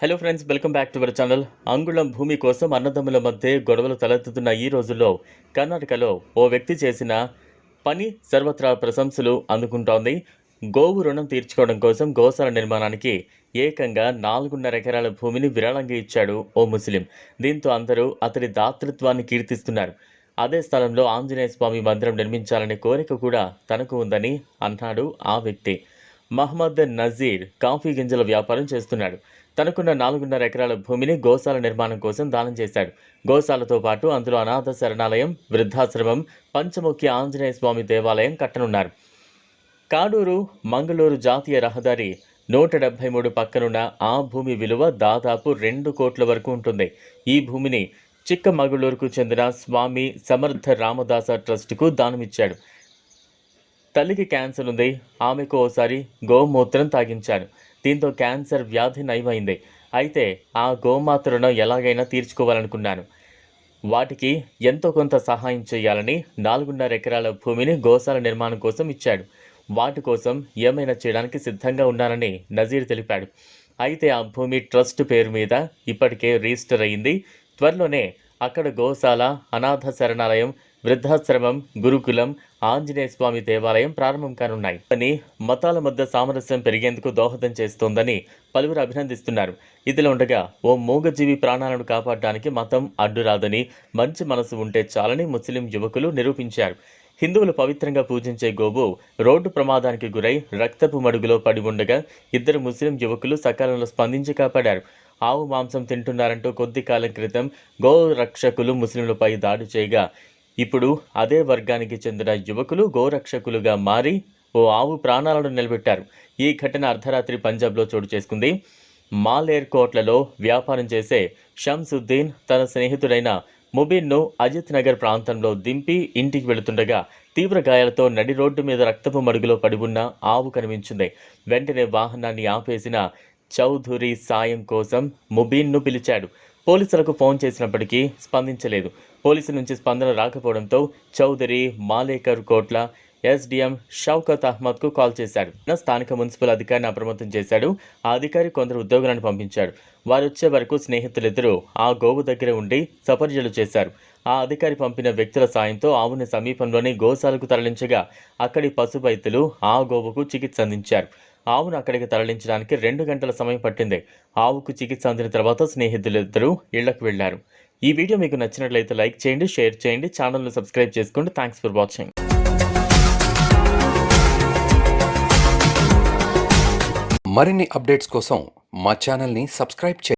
Hello friends welcome back to our channel అంగుళం భూమి కోసం అన్నదమ్ముల మధ్య గొడవలు తలెత్తుతున్న ఈ రోజుల్లో కర్ణాటకలో ఓ వ్యక్తి చేసిన పని సర్వత్రా ప్రశంసలు అందుకుంటోంది. గోవు రుణం తీర్చుకోవడం కోసం గోశాల నిర్మాణానికి ఏకంగా నాలుగున్నర ఎకరాల భూమిని విరాళంగా ఇచ్చాడు ఓ ముస్లిం. దీంతో అందరూ అతడి దాతృత్వాన్ని కీర్తిస్తున్నారు. అదే స్థలంలో ఆంజనేయ స్వామి మందిరం నిర్మించాలనే కోరిక కూడా తనకు ఉందని అన్నాడు ఆ వ్యక్తి. మహమ్మద్ నజీర్ కాఫీ గింజల వ్యాపారం చేస్తున్నాడు. తనకున్న నాలుగున్నర ఎకరాల భూమిని గోశాల నిర్మాణం కోసం దానం చేశాడు. గోశాలతో పాటు అందులో అనాథ శరణాలయం వృద్ధాశ్రమం పంచముఖి ఆంజనేయ స్వామి దేవాలయం కట్టనున్నారు. కాడూరు మంగళూరు జాతీయ రహదారి నూట డెబ్బై మూడు పక్కనున్న ఆ భూమి విలువ దాదాపు రెండు కోట్ల వరకు ఉంటుంది. ఈ భూమిని చిక్కమగళూరుకు చెందిన స్వామి సమర్థ రామదాస ట్రస్టుకు దానమిచ్చాడు. తల్లికి క్యాన్సర్ ఉంది. ఆమెకు ఓసారి గోమూత్రం తాగించాను దీంతో క్యాన్సర్ వ్యాధి నయమైంది. అయితే ఆ గోమాత్రను ఎలాగైనా తీర్చుకోవాలనుకున్నాను వాటికి ఎంతో కొంత సహాయం చేయాలని నాలుగున్నర ఎకరాల భూమిని గోశాల నిర్మాణం కోసం ఇచ్చాడు. వాటి కోసం ఏమైనా చేయడానికి సిద్ధంగా ఉన్నానని నజీర్ తెలిపాడు. అయితే ఆ భూమి ట్రస్ట్ పేరు మీద ఇప్పటికే రిజిస్టర్ అయింది. త్వరలోనే అక్కడ గోశాల అనాథ శరణాలయం వృద్ధాశ్రమం గురుకులం ఆంజనేయ స్వామి దేవాలయం ప్రారంభం కానున్నాయి. అని మతాల మధ్య సామరస్యం పెరిగేందుకు దోహదం చేస్తోందని పలువురు అభినందిస్తున్నారు. ఇదిలో ఉండగా ఓ మూగజీవి ప్రాణాలను కాపాడడానికి మతం అడ్డురాదని మంచి మనసు ఉంటే చాలని ముస్లిం యువకులు నిరూపించారు. హిందువులు పవిత్రంగా పూజించే గోవు రోడ్డు ప్రమాదానికి గురై రక్తపు మడుగులో పడి ఉండగా ఇద్దరు ముస్లిం యువకులు సకాలంలో స్పందించి కాపాడారు. ఆవు మాంసం తింటున్నారంటూ కొద్ది కాలం క్రితం గోరక్షకులు ముస్లింలపై దాడి చేయగా ఇప్పుడు అదే వర్గానికి చెందిన యువకులు గోరక్షకులుగా మారి ఓ ఆవు ప్రాణాలను నిలబెట్టారు. ఈ ఘటన అర్ధరాత్రి పంజాబ్లో చోటు చేసుకుంది. మాలేర్ కోట్లలో వ్యాపారం చేసే షంసుద్దీన్ తన స్నేహితుడైన ముబిన్ను అజిత్ నగర్ ప్రాంతంలో దింపి ఇంటికి వెళుతుండగా తీవ్ర గాయాలతో నడి రోడ్డు మీద రక్తపు మడుగులో పడి ఉన్న ఆవు కనిపించింది. వెంటనే వాహనాన్ని ఆపేసిన చౌధురి సాయం కోసం ముబీన్ను పిలిచాడు. పోలీసులకు ఫోన్ చేసినప్పటికీ స్పందించలేదు. పోలీసుల నుంచి స్పందన రాకపోవడంతో చౌదరి మాలేకర్ కోట్ల ఎస్డిఎం షౌకత్ అహ్మద్కు కాల్ చేశాడు. స్థానిక మున్సిపల్ అధికారిని అప్రమత్తం చేశాడు. ఆ అధికారి కొందరు ఉద్యోగులను పంపించాడు. వారు వచ్చే వరకు స్నేహితులిద్దరూ ఆ గోవు దగ్గర ఉండి సపర్యలు చేశారు. ఆ అధికారి పంపిన వ్యక్తుల సాయంతో ఆవుని సమీపంలోని గోశాలకు తరలించగా అక్కడి పశు వైద్యులు ఆ గోవుకు చికిత్స అందించారు. ఆవును అక్కడికి తరలించడానికి రెండు గంటల సమయం పట్టింది. ఆవుకు చికిత్స అందిన తర్వాత స్నేహితులిద్దరూ ఇళ్ళకు వెళ్ళారు ఈ వీడియో మీకు నచ్చినట్లయితే లైక్ చేయండి షేర్ చేయండి ఛానల్ను సబ్స్క్రైబ్ చేసుకోండి. Thanks for watching. మరిన్ని అప్డేట్స్ కోసం మా ఛానల్ని సబ్స్క్రైబ్ చేయండి.